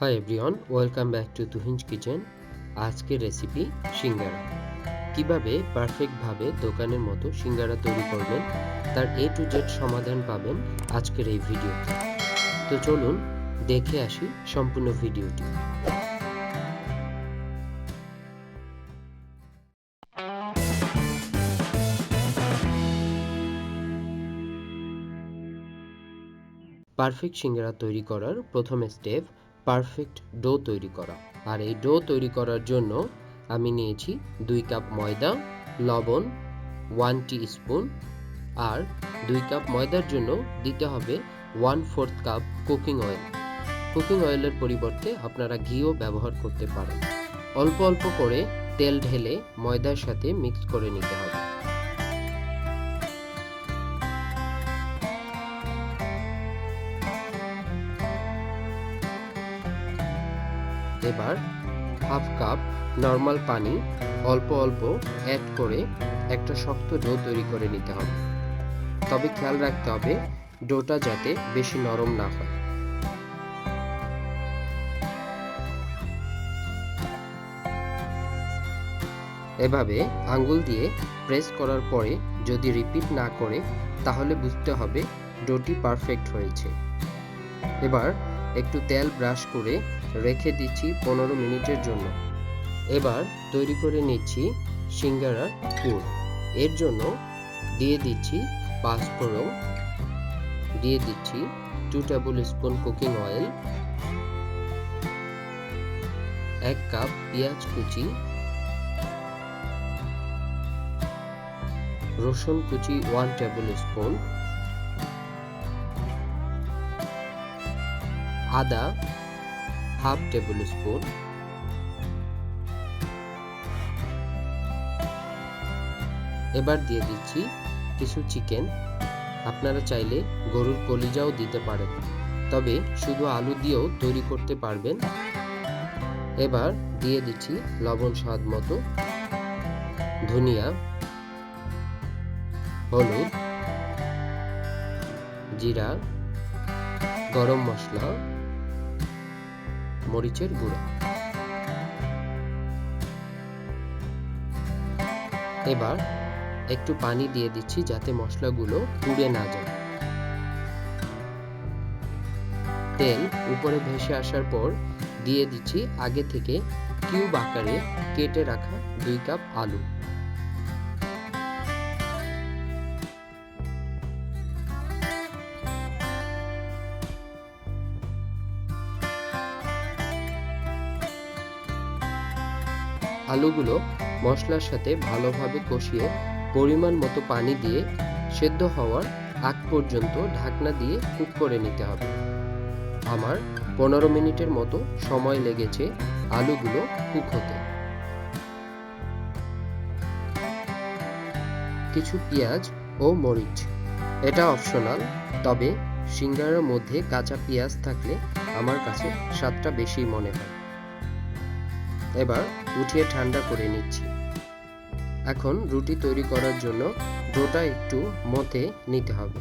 Hi everyone welcome back to তুহিঞ্জ kitchen আজকের recipe singara. কীভাবে পারফেক্টভাবে দোকানের মতো সিঙ্গারা তৈরি করবেন, তার এ টু জেড সমাধান পাবেন আজকের এই ভিডিওতে। তো চলুন দেখে আসি সম্পূর্ণ ভিডিওটি। পারফেক্ট সিঙ্গারা তৈরি করার প্রথম স্টেপ পারফেক্ট ডো তৈরি করা। আর এই ডো তৈরি করার জন্য আমি নিয়েছি দুই কাপ ময়দা, লবণ ওয়ান টি স্পুন আর দুই কাপ ময়দার জন্য দিতে হবে one fourth cup cooking oil cooking অয়েলের পরিবর্তে আপনারা ঘিও ব্যবহার করতে পারেন। অল্প অল্প করে তেল ঢেলে ময়দার সাথে মিক্স করে নিতে হবে। এবার হাফ কাপ নর্মাল পানি অল্প অল্প অ্যাড করে একটা শক্ত ডো তৈরি করে নিতে হবে। তবে খেয়াল রাখতে হবে ডোটা যাতে বেশি নরম না হয়। এভাবে আঙ্গুল দিয়ে প্রেস করার পরে যদি রিপিট না করে, তাহলে বুঝতে হবে ডোটি পারফেক্ট হয়েছে। এবার একটু তেল ব্রাশ করে রেখে দিচ্ছি পনেরো মিনিটের জন্য। এবার তৈরি করে নিচ্ছি সিঙ্গারার পুর এর জন্য দিয়ে দিচ্ছি পাঁচফোড়ন দিয়ে দিচ্ছি two table spoon cooking oil এক কাপ পেঁয়াজ কুচি, রসুন কুচি ওয়ান টেবিল স্পুন আদা হাফ টেবিল স্পুন। এবার দিয়ে দিচ্ছি কিছু চিকেন। আপনারা চাইলে গরুর কলিজাও দিতে পারেন, তবে শুধু আলু দিয়েও তৈরি করতে পারবেন। এবার দিয়ে দিচ্ছি লবণ স্বাদ মতো। ধনিয়া, হলুদ, জিরা, গরম মশলা। মরিচের গুঁড়ো। এবার একটু পানি দিয়ে দিচ্ছি যাতে মশলাগুলো পুড়ে না যায়। তেল উপরে ভেসে আসার পর দিয়ে দিচ্ছি আগে থেকে কিউব আকারে কেটে রাখা দুই কাপ আলু। আলুগুলো মশলার সাথে ভালোভাবে কষিয়ে পরিমাণ মতো পানি দিয়ে সেদ্ধ হওয়ার আগ পর্যন্ত ঢাকনা দিয়ে কুক করে নিতে হবে। আমার পনেরো মিনিটের মতো সময় লেগেছে আলুগুলো কুক হতে। কিছু পেঁয়াজ ও মরিচ। এটা অপশনাল, তবে সিঙ্গারার মধ্যে কাঁচা পেঁয়াজ থাকলে আমার কাছে স্বাদটা বেশি মনে হয়। এবার উঠিয়ে ঠান্ডা করে নিচ্ছি। এখন রুটি তৈরি করার জন্য ডোটা একটু মতে নিতে হবে।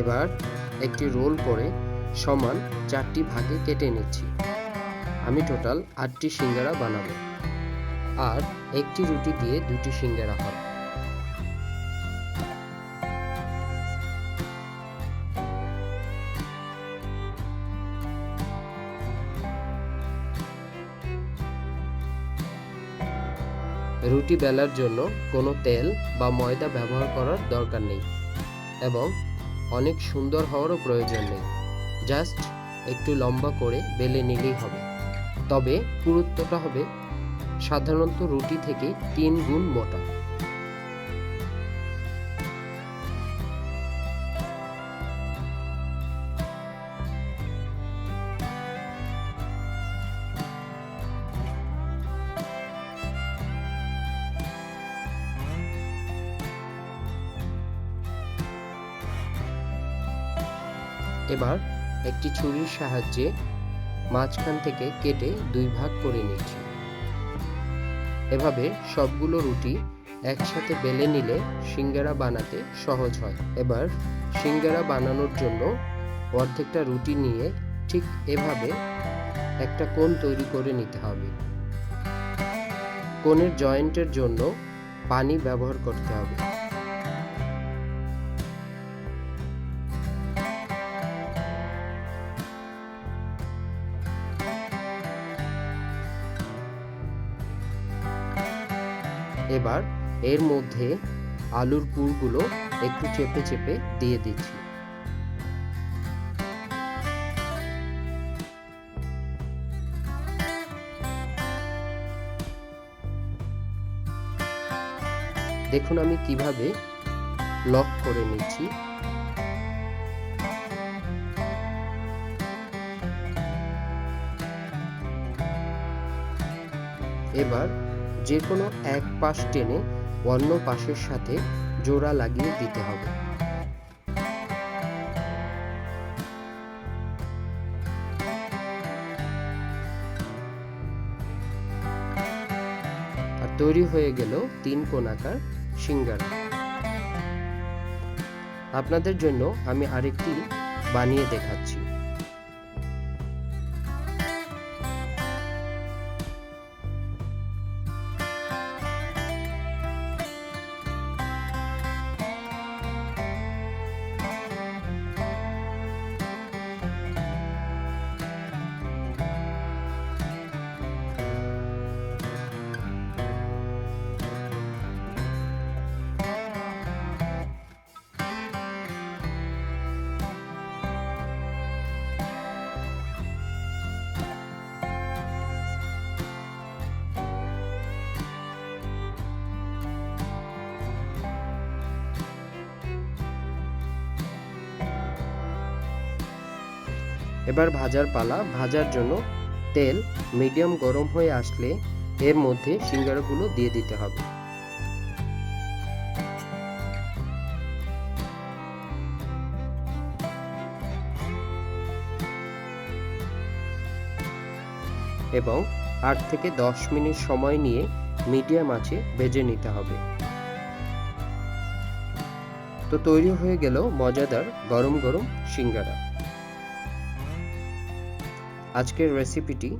এবার একটি রোল করে সমান চারটি ভাগে কেটে নিচ্ছি। আমি টোটাল আটটি সিঙ্গারা বানাবো। আর একটি রুটি দিয়ে দুটি সিঙ্গারা হয়। রুটি বেলার জন্য কোনো তেল বা ময়দা ব্যবহার করার দরকার নেই এবং অনেক সুন্দর হওয়ারও প্রয়োজন নেই। জাস্ট একটু লম্বা করে বেলে নিলেই হবে। তবে পুরুত্বটা হবে সাধারণত রুটি থেকে তিন গুণ মোটা। এবার একটি ছুরির সাহায্যে মাঝখান থেকে কেটে দুই ভাগ করে নিচ্ছি। এভাবে সবগুলো রুটি একসাথে বেলে নিলে সিঙ্গারা বানাতে সহজ হয়। এবার সিঙ্গারা বানানোর জন্য অর্ধেকটা রুটি নিয়ে ঠিক এভাবে একটা কোণ তৈরি করে নিতে হবে। কোণের জয়েন্টের জন্য পানি ব্যবহার করতে হবে। এবার এর মধ্যে আলুর পুরগুলো একটু চেপে চেপে দিয়ে দিচ্ছি। দেখুন আমি কীভাবে লক করে নিচ্ছি। এবার যে কোনো এক পাশ টেনে অন্য পাশের সাথে জোড়া লাগিয়ে দিতে হবে। আর তৈরি হয়ে গেল তিন কোণাকার সিঙ্গারা। আপনাদের জন্য আমি আরেকটি বানিয়ে দেখাচ্ছি। এবার ভাজার পালা, ভাজার জন্য তেল মিডিয়াম গরম হয়ে আসলে এর মধ্যে সিঙ্গারাগুলো দিয়ে দিতে হবে। এবং আট থেকে দশ মিনিট সময় নিয়ে মিডিয়াম আঁচে ভেজে নিতে হবে। তো তৈরি হয়ে গেল মজাদার গরম গরম সিঙ্গারা। আজকের রেসিপিটি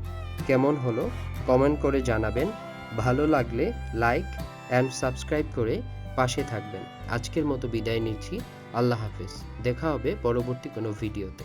কেমন হলো কমেন্ট করে জানাবেন। ভালো লাগলে লাইক অ্যান্ড সাবস্ক্রাইব করে পাশে থাকবেন। আজকের মতো বিদায় নিচ্ছি। আল্লাহ হাফিজ। দেখা হবে পরবর্তী কোনো ভিডিওতে